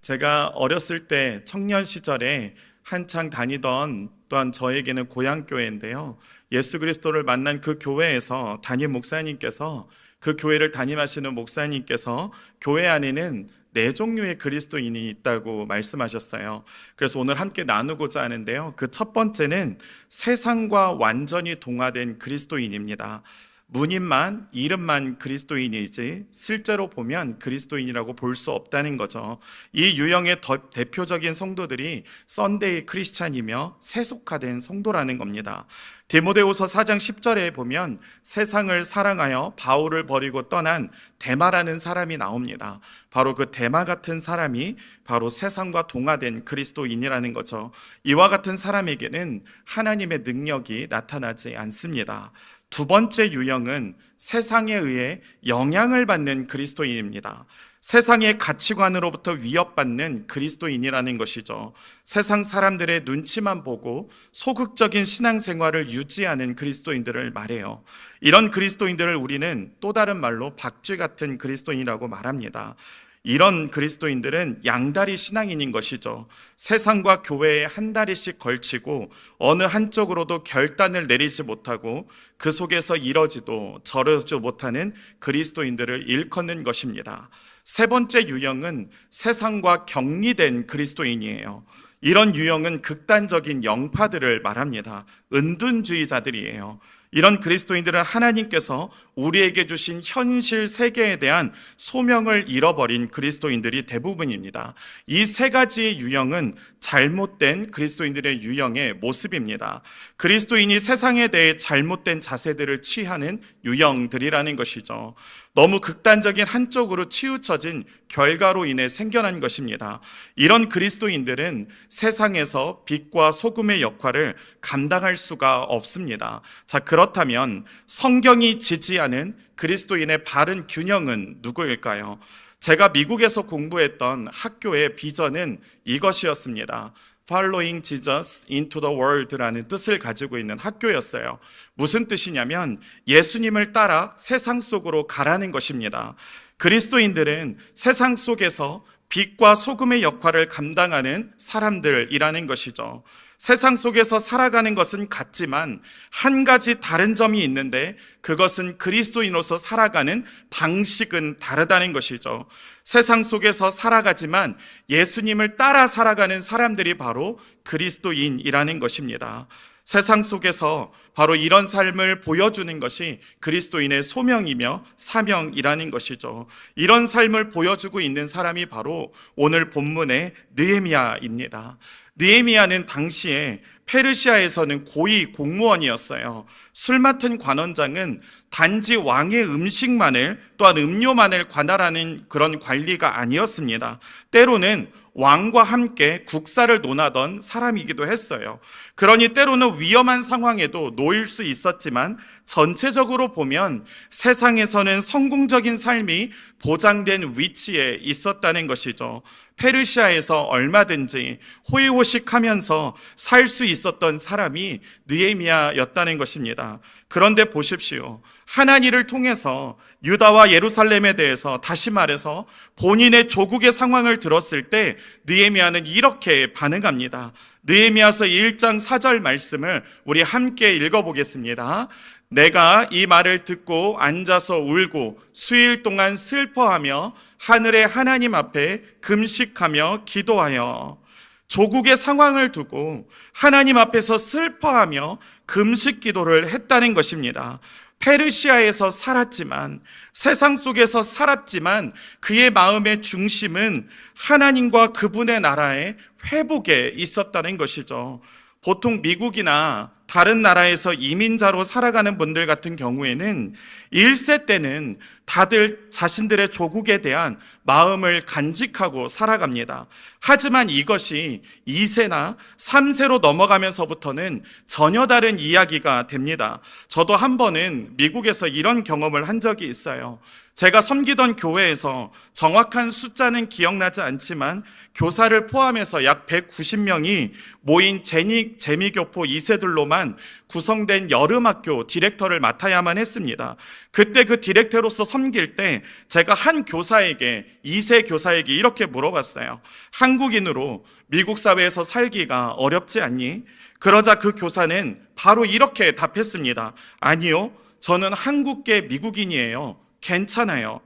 제가 어렸을 때 청년 시절에 한창 다니던 또한 저에게는 고향 교회인데요. 예수 그리스도를 만난 그 교회에서 담임 목사님께서 그 교회를 담임하시는 목사님께서 교회 안에는 네 종류의 그리스도인이 있다고 말씀하셨어요. 그래서 오늘 함께 나누고자 하는데요. 그 첫 번째는 세상과 완전히 동화된 그리스도인입니다. 문인만 이름만 그리스도인이지 실제로 보면 그리스도인이라고 볼 수 없다는 거죠. 이 유형의 더- 대표적인 성도들이 썬데이 크리스찬이며 세속화된 성도라는 겁니다. 디모데후서 4장 10절에 보면 세상을 사랑하여 바울을 버리고 떠난 데마라는 사람이 나옵니다. 바로 그 데마 같은 사람이 바로 세상과 동화된 그리스도인이라는 거죠. 이와 같은 사람에게는 하나님의 능력이 나타나지 않습니다. 두 번째 유형은 세상에 의해 영향을 받는 그리스도인입니다. 세상의 가치관으로부터 위협받는 그리스도인이라는 것이죠. 세상 사람들의 눈치만 보고 소극적인 신앙생활을 유지하는 그리스도인들을 말해요. 이런 그리스도인들을 우리는 또 다른 말로 박쥐 같은 그리스도인이라고 말합니다. 이런 그리스도인들은 양다리 신앙인인 것이죠. 세상과 교회에 한 다리씩 걸치고 어느 한쪽으로도 결단을 내리지 못하고 그 속에서 이러지도 저러지 못하는 그리스도인들을 일컫는 것입니다. 세 번째 유형은 세상과 격리된 그리스도인이에요. 이런 유형은 극단적인 영파들을 말합니다. 은둔주의자들이에요. 이런 그리스도인들은 하나님께서 우리에게 주신 현실 세계에 대한 소명을 잃어버린 그리스도인들이 대부분입니다. 이 세 가지의 유형은 잘못된 그리스도인들의 유형의 모습입니다. 그리스도인이 세상에 대해 잘못된 자세들을 취하는 유형들이라는 것이죠. 너무 극단적인 한쪽으로 치우쳐진 결과로 인해 생겨난 것입니다. 이런 그리스도인들은 세상에서 빛과 소금의 역할을 감당할 수가 없습니다. 자, 그렇다면 성경이 지지하는 그리스도인의 바른 균형은 누구일까요? 제가 미국에서 공부했던 학교의 비전은 이것이었습니다. Following Jesus into the world라는 뜻을 가지고 있는 학교였어요. 무슨 뜻이냐면 예수님을 따라 세상 속으로 가라는 것입니다. 그리스도인들은 세상 속에서 빛과 소금의 역할을 감당하는 사람들이라는 것이죠. 세상 속에서 살아가는 것은 같지만 한 가지 다른 점이 있는데 그것은 그리스도인으로서 살아가는 방식은 다르다는 것이죠. 세상 속에서 살아가지만 예수님을 따라 살아가는 사람들이 바로 그리스도인이라는 것입니다. 세상 속에서 바로 이런 삶을 보여주는 것이 그리스도인의 소명이며 사명이라는 것이죠. 이런 삶을 보여주고 있는 사람이 바로 오늘 본문의 느헤미야입니다. 느헤미야는 당시에 페르시아에서는 고위 공무원이었어요. 술 맡은 관원장은 단지 왕의 음식만을 또한 음료만을 관할하는 그런 관리가 아니었습니다. 때로는 왕과 함께 국사를 논하던 사람이기도 했어요. 그러니 때로는 위험한 상황에도 놓일 수 있었지만 전체적으로 보면 세상에서는 성공적인 삶이 보장된 위치에 있었다는 것이죠. 페르시아에서 얼마든지 호의호식하면서 살 수 있었던 사람이 느헤미야였다는 것입니다. 그런데 보십시오. 하나님을 통해서 유다와 예루살렘에 대해서 다시 말해서 본인의 조국의 상황을 들었을 때 느헤미야는 이렇게 반응합니다. 느헤미야서 1장 4절 말씀을 우리 함께 읽어 보겠습니다. 내가 이 말을 듣고 앉아서 울고 수일 동안 슬퍼하며 하늘의 하나님 앞에 금식하며 기도하여 조국의 상황을 두고 하나님 앞에서 슬퍼하며 금식 기도를 했다는 것입니다. 페르시아에서 살았지만 세상 속에서 살았지만 그의 마음의 중심은 하나님과 그분의 나라의 회복에 있었다는 것이죠. 보통 미국이나 다른 나라에서 이민자로 살아가는 분들 같은 경우에는 1세 때는 다들 자신들의 조국에 대한 마음을 간직하고 살아갑니다. 하지만 이것이 2세나 3세로 넘어가면서부터는 전혀 다른 이야기가 됩니다. 저도 한 번은 미국에서 이런 경험을 한 적이 있어요. 제가 섬기던 교회에서 정확한 숫자는 기억나지 않지만 교사를 포함해서 약 190명이 모인 제니, 재미교포 2세들로만 구성된 여름학교 디렉터를 맡아야만 했습니다. 그때 그 디렉터로서 섬길 때 제가 한 교사에게, 이세 교사에게 이렇게 물어봤어요. 한국인으로 미국 사회에서 살기가 어렵지 않니? 그러자 그 교사는 바로 이렇게 답했습니다. 아니요. 저는 한국계 미국인이에요. 괜찮아요.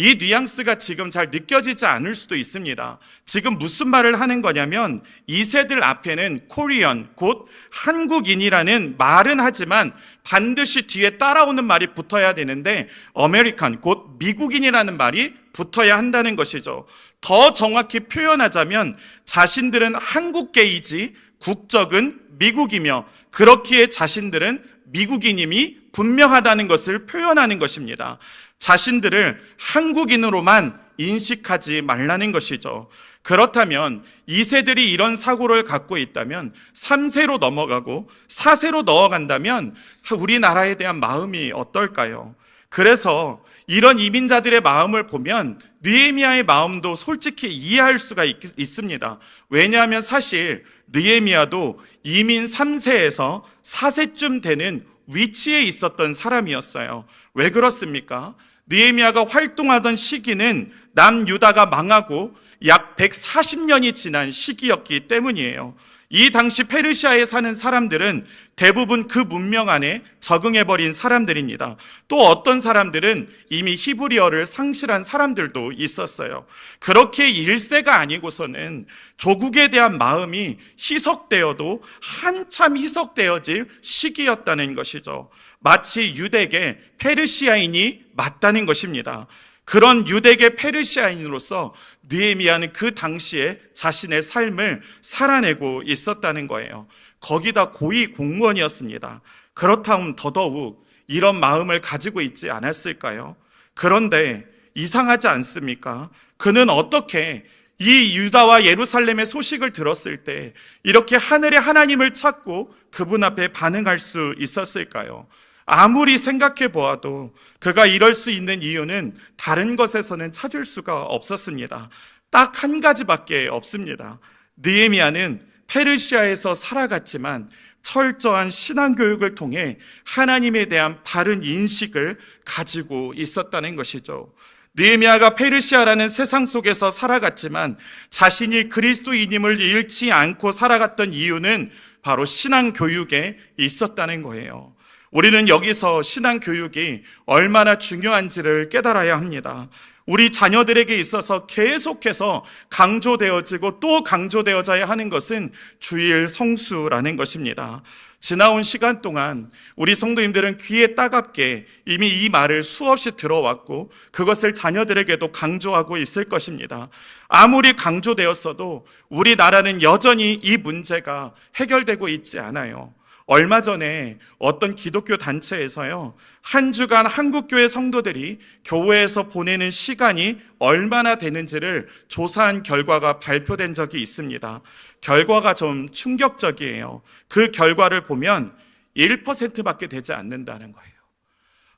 이 뉘앙스가 지금 잘 느껴지지 않을 수도 있습니다. 지금 무슨 말을 하는 거냐면 이 세들 앞에는 코리언, 곧 한국인이라는 말은 하지만 반드시 뒤에 따라오는 말이 붙어야 되는데 아메리칸, 곧 미국인이라는 말이 붙어야 한다는 것이죠. 더 정확히 표현하자면 자신들은 한국계이지 국적은 미국이며 그렇기에 자신들은 미국인임이 분명하다는 것을 표현하는 것입니다. 자신들을 한국인으로만 인식하지 말라는 것이죠. 그렇다면 2세들이 이런 사고를 갖고 있다면 3세로 넘어가고 4세로 넘어간다면 우리나라에 대한 마음이 어떨까요? 그래서 이런 이민자들의 마음을 보면 느헤미야의 마음도 솔직히 이해할 수가 있, 있습니다. 왜냐하면 사실 느헤미야도 이민 3세에서 4세쯤 되는 위치에 있었던 사람이었어요. 왜 그렇습니까? 느헤미야가 활동하던 시기는 남유다가 망하고 약 140년이 지난 시기였기 때문이에요. 이 당시 페르시아에 사는 사람들은 대부분 그 문명 안에 적응해버린 사람들입니다. 또 어떤 사람들은 이미 히브리어를 상실한 사람들도 있었어요. 그렇게 일세가 아니고서는 조국에 대한 마음이 희석되어도 한참 희석되어질 시기였다는 것이죠. 마치 유대계 페르시아인이 맞다는 것입니다. 그런 유대계 페르시아인으로서 느헤미야는 그 당시에 자신의 삶을 살아내고 있었다는 거예요. 거기다 고위 공무원이었습니다. 그렇다면 더더욱 이런 마음을 가지고 있지 않았을까요? 그런데 이상하지 않습니까? 그는 어떻게 이 유다와 예루살렘의 소식을 들었을 때 이렇게 하늘의 하나님을 찾고 그분 앞에 반응할 수 있었을까요? 아무리 생각해 보아도 그가 이럴 수 있는 이유는 다른 것에서는 찾을 수가 없었습니다. 딱 한 가지밖에 없습니다. 느헤미야는 페르시아에서 살아갔지만 철저한 신앙 교육을 통해 하나님에 대한 바른 인식을 가지고 있었다는 것이죠. 느헤미야가 페르시아라는 세상 속에서 살아갔지만 자신이 그리스도인임을 잃지 않고 살아갔던 이유는 바로 신앙 교육에 있었다는 거예요. 우리는 여기서 신앙 교육이 얼마나 중요한지를 깨달아야 합니다. 우리 자녀들에게 있어서 계속해서 강조되어지고 또 강조되어져야 하는 것은 주일 성수라는 것입니다. 지나온 시간 동안 우리 성도님들은 귀에 따갑게 이미 이 말을 수없이 들어왔고 그것을 자녀들에게도 강조하고 있을 것입니다. 아무리 강조되었어도 우리나라는 여전히 이 문제가 해결되고 있지 않아요. 얼마 전에 어떤 기독교 단체에서요, 한 주간 한국교회 성도들이 교회에서 보내는 시간이 얼마나 되는지를 조사한 결과가 발표된 적이 있습니다. 결과가 좀 충격적이에요. 그 결과를 보면 1%밖에 되지 않는다는 거예요.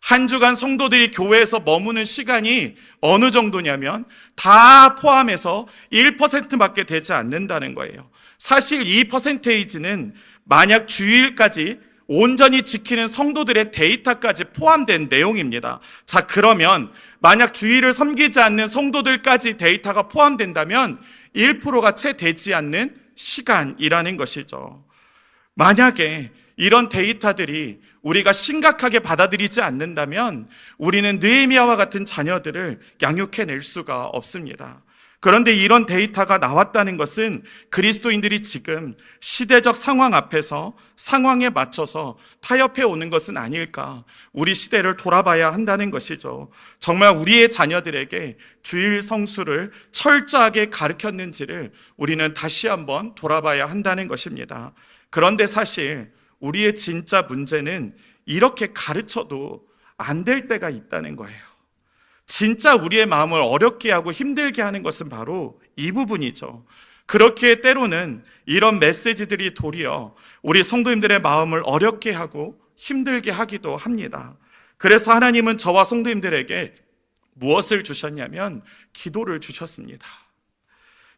한 주간 성도들이 교회에서 머무는 시간이 어느 정도냐면 다 포함해서 1%밖에 되지 않는다는 거예요. 사실 이 퍼센테이지는 만약 주일까지 온전히 지키는 성도들의 데이터까지 포함된 내용입니다. 자, 그러면 만약 주일을 섬기지 않는 성도들까지 데이터가 포함된다면 1%가 채 되지 않는 시간이라는 것이죠. 만약에 이런 데이터들이 우리가 심각하게 받아들이지 않는다면 우리는 느헤미야와 같은 자녀들을 양육해 낼 수가 없습니다. 그런데 이런 데이터가 나왔다는 것은 그리스도인들이 지금 시대적 상황 앞에서 상황에 맞춰서 타협해 오는 것은 아닐까. 우리 시대를 돌아봐야 한다는 것이죠. 정말 우리의 자녀들에게 주일 성수를 철저하게 가르쳤는지를 우리는 다시 한번 돌아봐야 한다는 것입니다. 그런데 사실 우리의 진짜 문제는 이렇게 가르쳐도 안 될 때가 있다는 거예요. 진짜 우리의 마음을 어렵게 하고 힘들게 하는 것은 바로 이 부분이죠. 그렇게 때로는 이런 메시지들이 도리어 우리 성도님들의 마음을 어렵게 하고 힘들게 하기도 합니다. 그래서 하나님은 저와 성도님들에게 무엇을 주셨냐면 기도를 주셨습니다.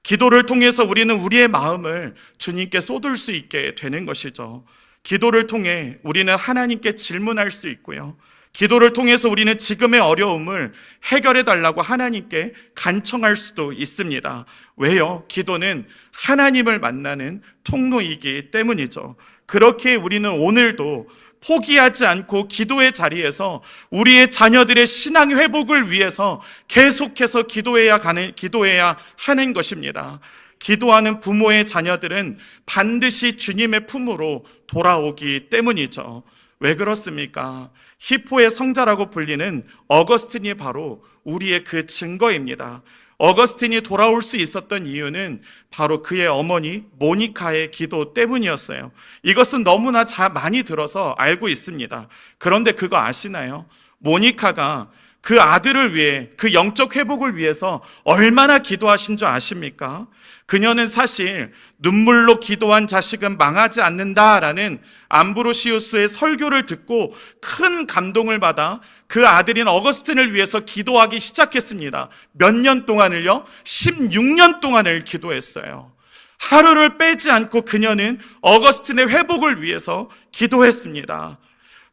기도를 통해서 우리는 우리의 마음을 주님께 쏟을 수 있게 되는 것이죠. 기도를 통해 우리는 하나님께 질문할 수 있고요. 기도를 통해서 우리는 지금의 어려움을 해결해 달라고 하나님께 간청할 수도 있습니다. 왜요? 기도는 하나님을 만나는 통로이기 때문이죠. 그렇게 우리는 오늘도 포기하지 않고 기도의 자리에서 우리의 자녀들의 신앙 회복을 위해서 계속해서 기도해야 가는, 기도해야 하는 것입니다. 기도하는 부모의 자녀들은 반드시 주님의 품으로 돌아오기 때문이죠. 왜 그렇습니까? 히포의 성자라고 불리는 어거스틴이 바로 우리의 그 증거입니다. 어거스틴이 돌아올 수 있었던 이유는 바로 그의 어머니 모니카의 기도 때문이었어요. 이것은 너무나 자, 많이 들어서 알고 있습니다. 그런데 그거 아시나요? 모니카가 그 아들을 위해, 그 영적 회복을 위해서 얼마나 기도하신 줄 아십니까? 그녀는 사실 눈물로 기도한 자식은 망하지 않는다라는 암브로시우스의 설교를 듣고 큰 감동을 받아 그 아들인 어거스틴을 위해서 기도하기 시작했습니다. 몇 년 동안을요? 16년 동안을 기도했어요. 하루를 빼지 않고 그녀는 어거스틴의 회복을 위해서 기도했습니다.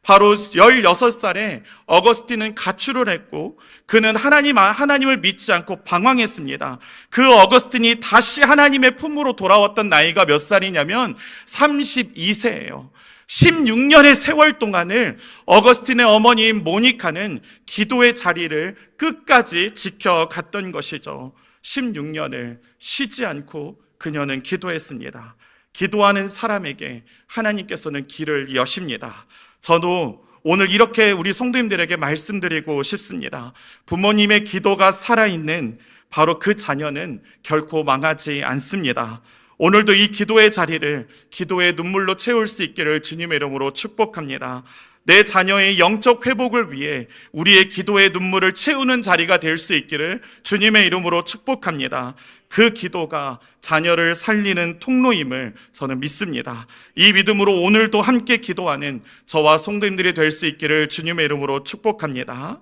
바로 16살에 어거스틴은 가출을 했고 그는 하나님, 하나님을 믿지 않고 방황했습니다. 그 어거스틴이 다시 하나님의 품으로 돌아왔던 나이가 몇 살이냐면 32세예요. 16년의 세월 동안을 어거스틴의 어머니인 모니카는 기도의 자리를 끝까지 지켜갔던 것이죠. 16년을 쉬지 않고 그녀는 기도했습니다. 기도하는 사람에게 하나님께서는 길을 여십니다. 저도 오늘 이렇게 우리 성도님들에게 말씀드리고 싶습니다. 부모님의 기도가 살아있는 바로 그 자녀는 결코 망하지 않습니다. 오늘도 이 기도의 자리를 기도의 눈물로 채울 수 있기를 주님의 이름으로 축복합니다. 내 자녀의 영적 회복을 위해 우리의 기도의 눈물을 채우는 자리가 될 수 있기를 주님의 이름으로 축복합니다. 그 기도가 자녀를 살리는 통로임을 저는 믿습니다. 이 믿음으로 오늘도 함께 기도하는 저와 성도님들이 될 수 있기를 주님의 이름으로 축복합니다.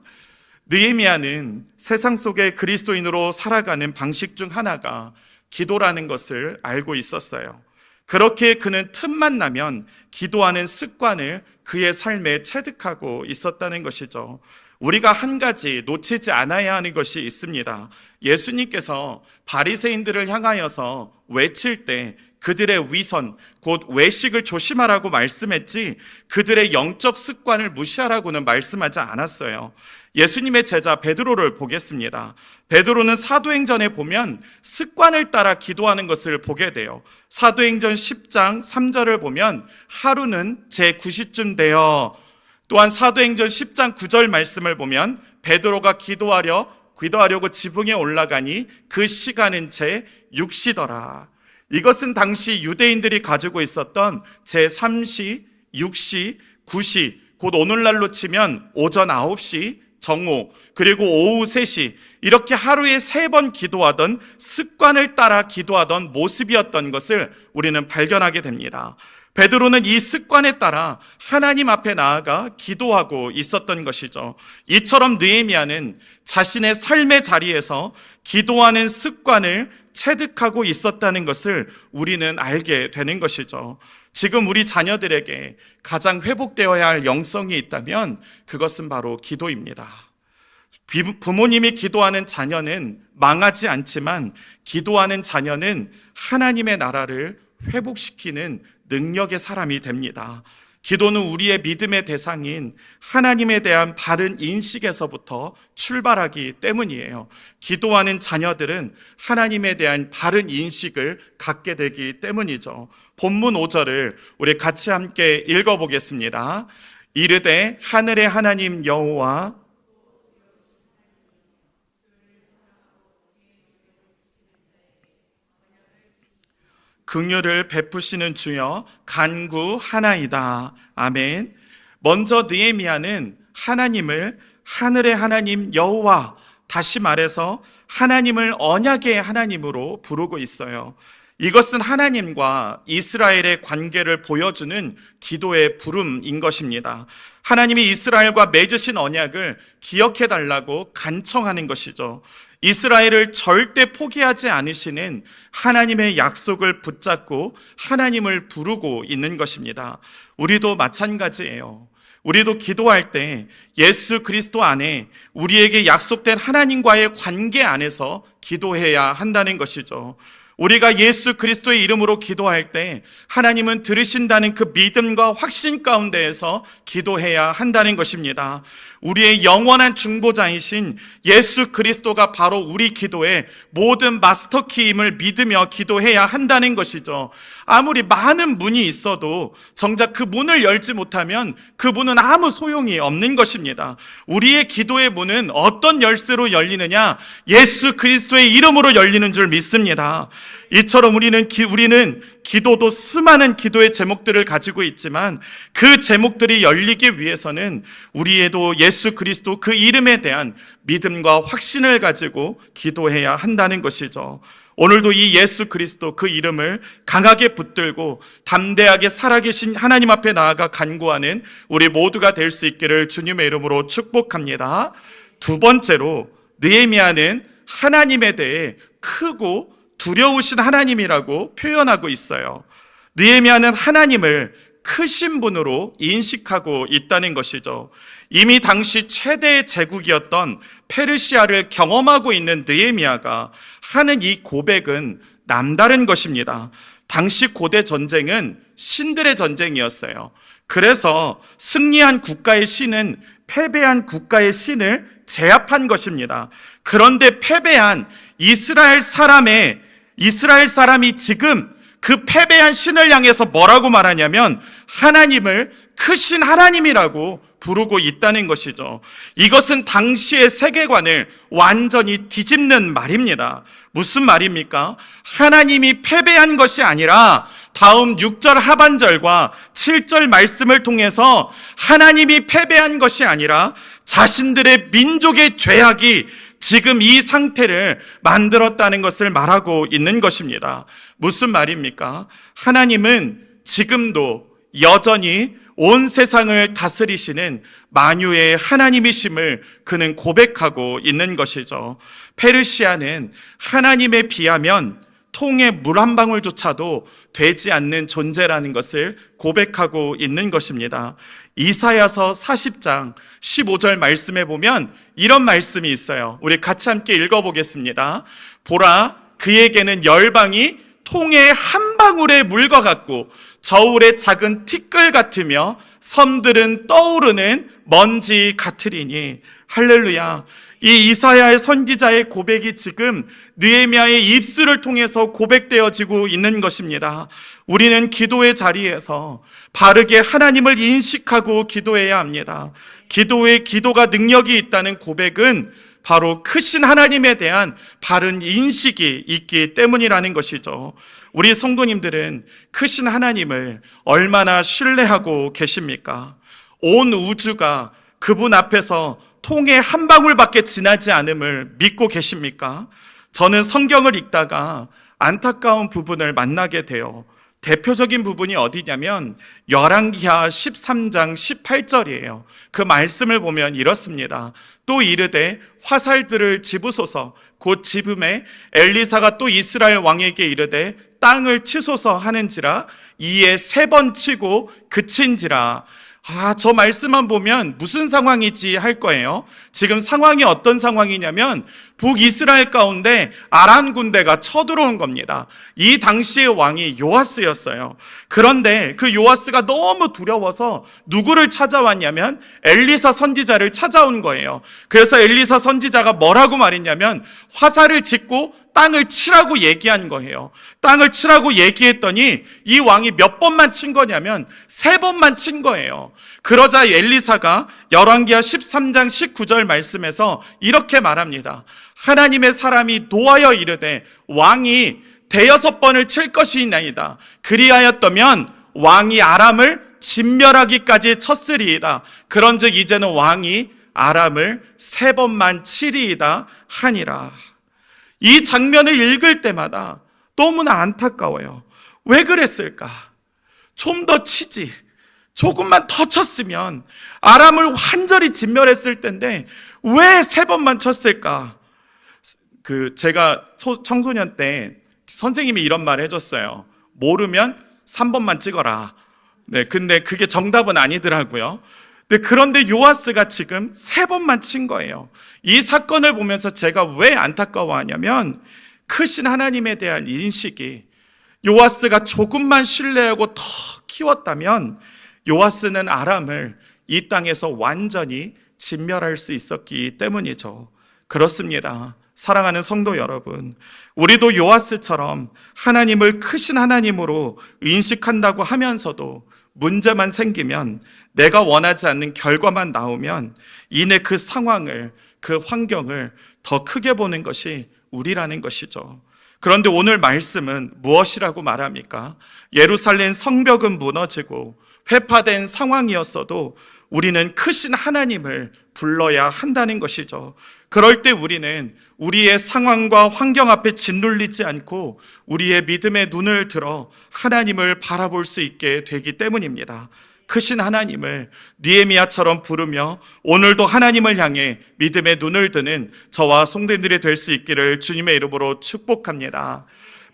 느헤미야는 세상 속에 그리스도인으로 살아가는 방식 중 하나가 기도라는 것을 알고 있었어요. 그렇게 그는 틈만 나면 기도하는 습관을 그의 삶에 체득하고 있었다는 것이죠. 우리가 한 가지 놓치지 않아야 하는 것이 있습니다. 예수님께서 바리새인들을 향하여서 외칠 때 그들의 위선, 곧 외식을 조심하라고 말씀했지 그들의 영적 습관을 무시하라고는 말씀하지 않았어요. 예수님의 제자 베드로를 보겠습니다. 베드로는 사도행전에 보면 습관을 따라 기도하는 것을 보게 돼요. 사도행전 10장 3절을 보면 하루는 제 9시쯤 되어 또한 사도행전 10장 9절 말씀을 보면 베드로가 기도하려 기도하려고 지붕에 올라가니 그 시간은 제 6시더라. 이것은 당시 유대인들이 가지고 있었던 제 3시, 6시, 9시, 곧 오늘날로 치면 오전 9시, 정오, 그리고 오후 3시, 이렇게 하루에 세 번 기도하던 습관을 따라 기도하던 모습이었던 것을 우리는 발견하게 됩니다. 베드로는 이 습관에 따라 하나님 앞에 나아가 기도하고 있었던 것이죠. 이처럼 느헤미야는 자신의 삶의 자리에서 기도하는 습관을 체득하고 있었다는 것을 우리는 알게 되는 것이죠. 지금 우리 자녀들에게 가장 회복되어야 할 영성이 있다면 그것은 바로 기도입니다. 부모님이 기도하는 자녀는 망하지 않지만 기도하는 자녀는 하나님의 나라를 회복시키는 능력의 사람이 됩니다. 기도는 우리의 믿음의 대상인 하나님에 대한 바른 인식에서부터 출발하기 때문이에요. 기도하는 자녀들은 하나님에 대한 바른 인식을 갖게 되기 때문이죠. 본문 5절을 우리 같이 함께 읽어보겠습니다. 이르되 하늘의 하나님 여호와 긍휼을 베푸시는 주여 간구하나이다. 아멘. 먼저 느헤미야는 하나님을 하늘의 하나님 여호와 다시 말해서 하나님을 언약의 하나님으로 부르고 있어요. 이것은 하나님과 이스라엘의 관계를 보여주는 기도의 부름인 것입니다. 하나님이 이스라엘과 맺으신 언약을 기억해 달라고 간청하는 것이죠. 이스라엘을 절대 포기하지 않으시는 하나님의 약속을 붙잡고 하나님을 부르고 있는 것입니다. 우리도 마찬가지예요. 우리도 기도할 때 예수 그리스도 안에 우리에게 약속된 하나님과의 관계 안에서 기도해야 한다는 것이죠. 우리가 예수 그리스도의 이름으로 기도할 때 하나님은 들으신다는 그 믿음과 확신 가운데에서 기도해야 한다는 것입니다. 우리의 영원한 중보자이신 예수 그리스도가 바로 우리 기도의 모든 마스터키임을 믿으며 기도해야 한다는 것이죠. 아무리 많은 문이 있어도 정작 그 문을 열지 못하면 그 문은 아무 소용이 없는 것입니다. 우리의 기도의 문은 어떤 열쇠로 열리느냐? 예수 그리스도의 이름으로 열리는 줄 믿습니다. 이처럼 우리는 기, 우리는 기도도 수많은 기도의 제목들을 가지고 있지만 그 제목들이 열리기 위해서는 우리에도 예수 그리스도 그 이름에 대한 믿음과 확신을 가지고 기도해야 한다는 것이죠. 오늘도 이 예수 그리스도 그 이름을 강하게 붙들고 담대하게 살아계신 하나님 앞에 나아가 간구하는 우리 모두가 될 수 있기를 주님의 이름으로 축복합니다. 두 번째로 느헤미야는 하나님에 대해 크고 두려우신 하나님이라고 표현하고 있어요. 느헤미야는 하나님을 크신 분으로 인식하고 있다는 것이죠. 이미 당시 최대의 제국이었던 페르시아를 경험하고 있는 느헤미야가 하는 이 고백은 남다른 것입니다. 당시 고대 전쟁은 신들의 전쟁이었어요. 그래서 승리한 국가의 신은 패배한 국가의 신을 제압한 것입니다. 그런데 패배한 이스라엘 사람의 이스라엘 사람이 지금 그 패배한 신을 향해서 뭐라고 말하냐면 하나님을 크신 하나님이라고 부르고 있다는 것이죠. 이것은 당시의 세계관을 완전히 뒤집는 말입니다. 무슨 말입니까? 하나님이 패배한 것이 아니라 다음 6절 하반절과 7절 말씀을 통해서 하나님이 패배한 것이 아니라 자신들의 민족의 죄악이 지금 이 상태를 만들었다는 것을 말하고 있는 것입니다. 무슨 말입니까? 하나님은 지금도 여전히 온 세상을 다스리시는 만유의 하나님이심을 그는 고백하고 있는 것이죠. 페르시아는 하나님에 비하면 통에 물 한 방울조차도 되지 않는 존재라는 것을 고백하고 있는 것입니다. 이사야서 40장 15절 말씀에 보면 이런 말씀이 있어요. 우리 같이 함께 읽어 보겠습니다. 보라, 그에게는 열방이 통의 한 방울의 물과 같고 저울의 작은 티끌 같으며 섬들은 떠오르는 먼지 같으리니 할렐루야. 이 이사야의 선지자의 고백이 지금 느헤미야의 입술을 통해서 고백되어지고 있는 것입니다. 우리는 기도의 자리에서 바르게 하나님을 인식하고 기도해야 합니다. 기도에 기도가 능력이 있다는 고백은 바로 크신 하나님에 대한 바른 인식이 있기 때문이라는 것이죠. 우리 성도님들은 크신 하나님을 얼마나 신뢰하고 계십니까? 온 우주가 그분 앞에서 통에 한 방울밖에 지나지 않음을 믿고 계십니까? 저는 성경을 읽다가 안타까운 부분을 만나게 돼요. 대표적인 부분이 어디냐면 열왕기하 13장 18절이에요. 그 말씀을 보면 이렇습니다. 또 이르되 화살들을 집으소서 곧 집음에 엘리사가 또 이스라엘 왕에게 이르되 땅을 치소서 하는지라 이에 세 번 치고 그친지라 아, 저 말씀만 보면 무슨 상황이지 할 거예요. 지금 상황이 어떤 상황이냐면 북이스라엘 가운데 아란 군대가 쳐들어온 겁니다. 이 당시의 왕이 요아스였어요. 그런데 그 요아스가 너무 두려워서 누구를 찾아왔냐면 엘리사 선지자를 찾아온 거예요. 그래서 엘리사 선지자가 뭐라고 말했냐면 화살을 짓고 땅을 치라고 얘기한 거예요. 땅을 치라고 얘기했더니 이 왕이 몇 번만 친 거냐면 세 번만 친 거예요. 그러자 엘리사가 열왕기하 13장 19절 말씀에서 이렇게 말합니다. 하나님의 사람이 노하여 이르되 왕이 대여섯 번을 칠 것이나이다. 그리하였다면 왕이 아람을 진멸하기까지 쳤으리이다. 그런즉 이제는 왕이 아람을 세 번만 치리이다 하니라. 이 장면을 읽을 때마다 너무나 안타까워요. 왜 그랬을까? 좀 더 치지. 조금만 더 쳤으면 아람을 완전히 진멸했을 텐데 왜 세 번만 쳤을까? 그 제가 초- 청소년 때 선생님이 이런 말 해줬어요. 모르면 3번만 찍어라. 네, 근데 그게 정답은 아니더라고요. 네, 그런데 요아스가 지금 세 번만 친 거예요. 이 사건을 보면서 제가 왜 안타까워하냐면 크신 하나님에 대한 인식이 요아스가 조금만 신뢰하고 더 키웠다면 요아스는 아람을 이 땅에서 완전히 진멸할 수 있었기 때문이죠. 그렇습니다. 사랑하는 성도 여러분, 우리도 요아스처럼 하나님을 크신 하나님으로 인식한다고 하면서도 문제만 생기면 내가 원하지 않는 결과만 나오면 이내 그 상황을, 그 환경을 더 크게 보는 것이 우리라는 것이죠. 그런데 오늘 말씀은 무엇이라고 말합니까? 예루살렘 성벽은 무너지고 회파된 상황이었어도 우리는 크신 하나님을 불러야 한다는 것이죠. 그럴 때 우리는 우리의 상황과 환경 앞에 짓눌리지 않고 우리의 믿음의 눈을 들어 하나님을 바라볼 수 있게 되기 때문입니다. 크신 하나님을 니에미아처럼 부르며 오늘도 하나님을 향해 믿음의 눈을 드는 저와 송대들이 될 수 있기를 주님의 이름으로 축복합니다.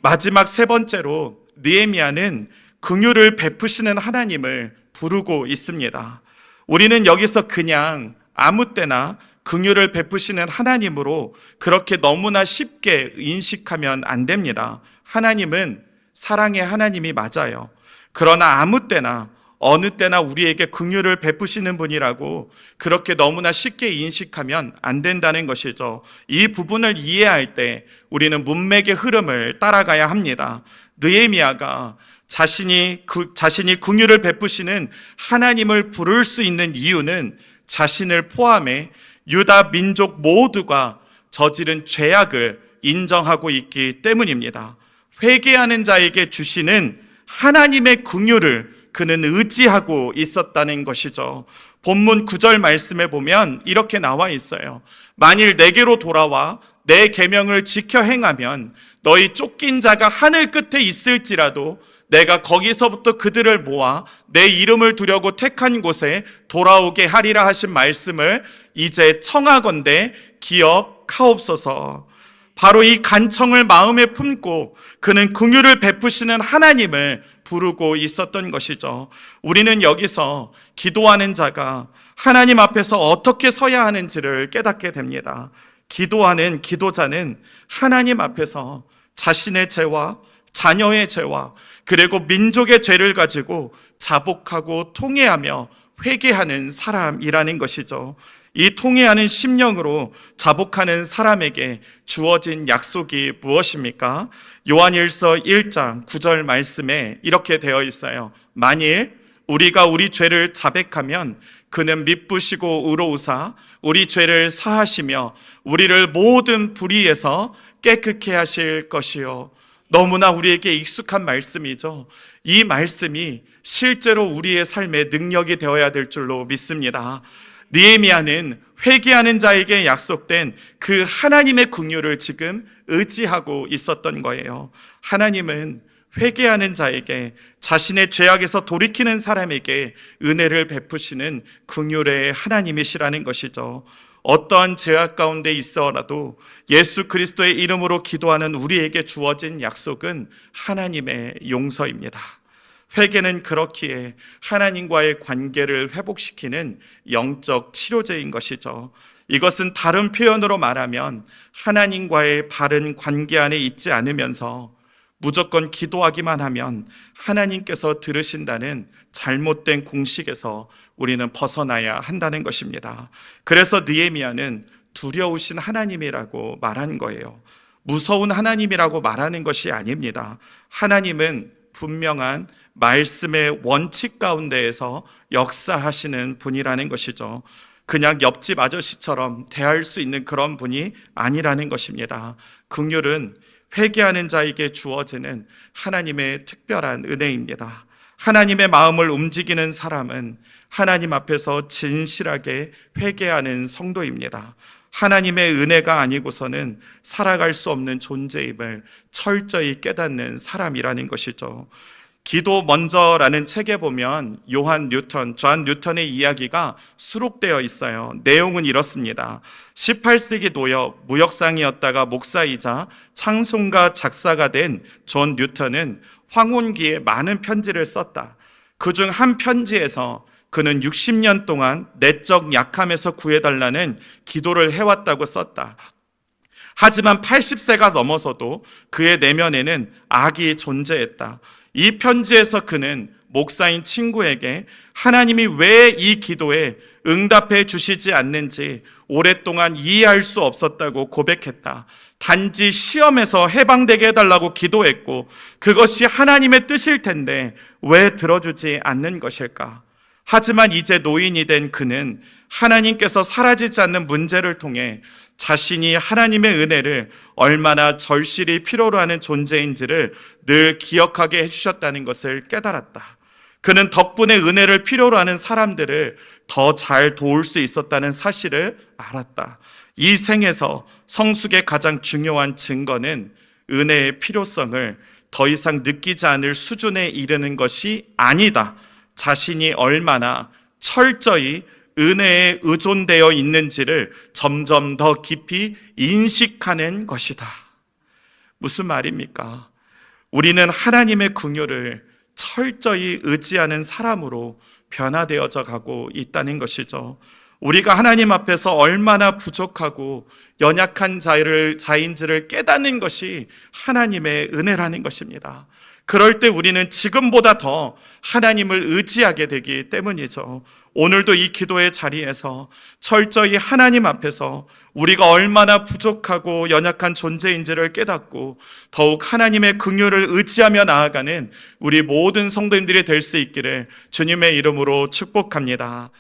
마지막 세 번째로 니에미아는 긍휼을 베푸시는 하나님을 부르고 있습니다. 우리는 여기서 그냥 아무 때나 긍휼을 베푸시는 하나님으로 그렇게 너무나 쉽게 인식하면 안 됩니다. 하나님은 사랑의 하나님이 맞아요. 그러나 아무 때나 어느 때나 우리에게 긍휼을 베푸시는 분이라고 그렇게 너무나 쉽게 인식하면 안 된다는 것이죠. 이 부분을 이해할 때 우리는 문맥의 흐름을 따라가야 합니다. 느에미아가 자신이 그 자신이 긍휼을 베푸시는 하나님을 부를 수 있는 이유는 자신을 포함해 유다 민족 모두가 저지른 죄악을 인정하고 있기 때문입니다. 회개하는 자에게 주시는 하나님의 긍휼을 그는 의지하고 있었다는 것이죠. 본문 9절 말씀에 보면 이렇게 나와 있어요. 만일 내게로 돌아와 내 계명을 지켜 행하면 너희 쫓긴 자가 하늘 끝에 있을지라도 내가 거기서부터 그들을 모아 내 이름을 두려고 택한 곳에 돌아오게 하리라 하신 말씀을 이제 청하건대 기억하옵소서. 바로 이 간청을 마음에 품고 그는 긍휼을 베푸시는 하나님을 부르고 있었던 것이죠. 우리는 여기서 기도하는 자가 하나님 앞에서 어떻게 서야 하는지를 깨닫게 됩니다. 기도하는 기도자는 하나님 앞에서 자신의 죄와 자녀의 죄와 그리고 민족의 죄를 가지고 자복하고 통회하며 회개하는 사람이라는 것이죠. 이 통회하는 심령으로 자복하는 사람에게 주어진 약속이 무엇입니까? 요한일서 1장 9절 말씀에 이렇게 되어 있어요. 만일 우리가 우리 죄를 자백하면 그는 미쁘시고 의로우사 우리 죄를 사하시며 우리를 모든 불의에서 깨끗게 하실 것이요. 너무나 우리에게 익숙한 말씀이죠. 이 말씀이 실제로 우리의 삶의 능력이 되어야 될 줄로 믿습니다. 니에미아는 회개하는 자에게 약속된 그 하나님의 긍휼을 지금 의지하고 있었던 거예요. 하나님은 회개하는 자에게 자신의 죄악에서 돌이키는 사람에게 은혜를 베푸시는 긍휼의 하나님이시라는 것이죠. 어떠한 죄악 가운데 있어라도 예수 그리스도의 이름으로 기도하는 우리에게 주어진 약속은 하나님의 용서입니다. 회개는 그렇기에 하나님과의 관계를 회복시키는 영적 치료제인 것이죠. 이것은 다른 표현으로 말하면 하나님과의 바른 관계 안에 있지 않으면서 무조건 기도하기만 하면 하나님께서 들으신다는 잘못된 공식에서 우리는 벗어나야 한다는 것입니다. 그래서 느헤미야는 두려우신 하나님이라고 말한 거예요. 무서운 하나님이라고 말하는 것이 아닙니다. 하나님은 분명한 말씀의 원칙 가운데에서 역사하시는 분이라는 것이죠. 그냥 옆집 아저씨처럼 대할 수 있는 그런 분이 아니라는 것입니다. 긍휼은 회개하는 자에게 주어지는 하나님의 특별한 은혜입니다. 하나님의 마음을 움직이는 사람은 하나님 앞에서 진실하게 회개하는 성도입니다. 하나님의 은혜가 아니고서는 살아갈 수 없는 존재임을 철저히 깨닫는 사람이라는 것이죠. 기도 먼저라는 책에 보면 요한 뉴턴, 존 뉴턴의 이야기가 수록되어 있어요. 내용은 이렇습니다. 18세기 노역, 무역상이었다가 목사이자 창송가 작사가 된 존 뉴턴은 황혼기에 많은 편지를 썼다. 그 중 한 편지에서 그는 60년 동안 내적 약함에서 구해달라는 기도를 해왔다고 썼다. 하지만 80세가 넘어서도 그의 내면에는 악이 존재했다. 이 편지에서 그는 목사인 친구에게 하나님이 왜 이 기도에 응답해 주시지 않는지 오랫동안 이해할 수 없었다고 고백했다. 단지 시험에서 해방되게 해달라고 기도했고 그것이 하나님의 뜻일 텐데 왜 들어주지 않는 것일까? 하지만 이제 노인이 된 그는 하나님께서 사라지지 않는 문제를 통해 자신이 하나님의 은혜를 얼마나 절실히 필요로 하는 존재인지를 늘 기억하게 해주셨다는 것을 깨달았다. 그는 덕분에 은혜를 필요로 하는 사람들을 더 잘 도울 수 있었다는 사실을 알았다. 이 생에서 성숙의 가장 중요한 증거는 은혜의 필요성을 더 이상 느끼지 않을 수준에 이르는 것이 아니다. 자신이 얼마나 철저히 은혜에 의존되어 있는지를 점점 더 깊이 인식하는 것이다. 무슨 말입니까? 우리는 하나님의 궁유를 철저히 의지하는 사람으로 변화되어져 가고 있다는 것이죠. 우리가 하나님 앞에서 얼마나 부족하고 연약한 자를, 자인지를 깨닫는 것이 하나님의 은혜라는 것입니다. 그럴 때 우리는 지금보다 더 하나님을 의지하게 되기 때문이죠. 오늘도 이 기도의 자리에서 철저히 하나님 앞에서 우리가 얼마나 부족하고 연약한 존재인지를 깨닫고 더욱 하나님의 긍휼을 의지하며 나아가는 우리 모든 성도님들이 될 수 있기를 주님의 이름으로 축복합니다.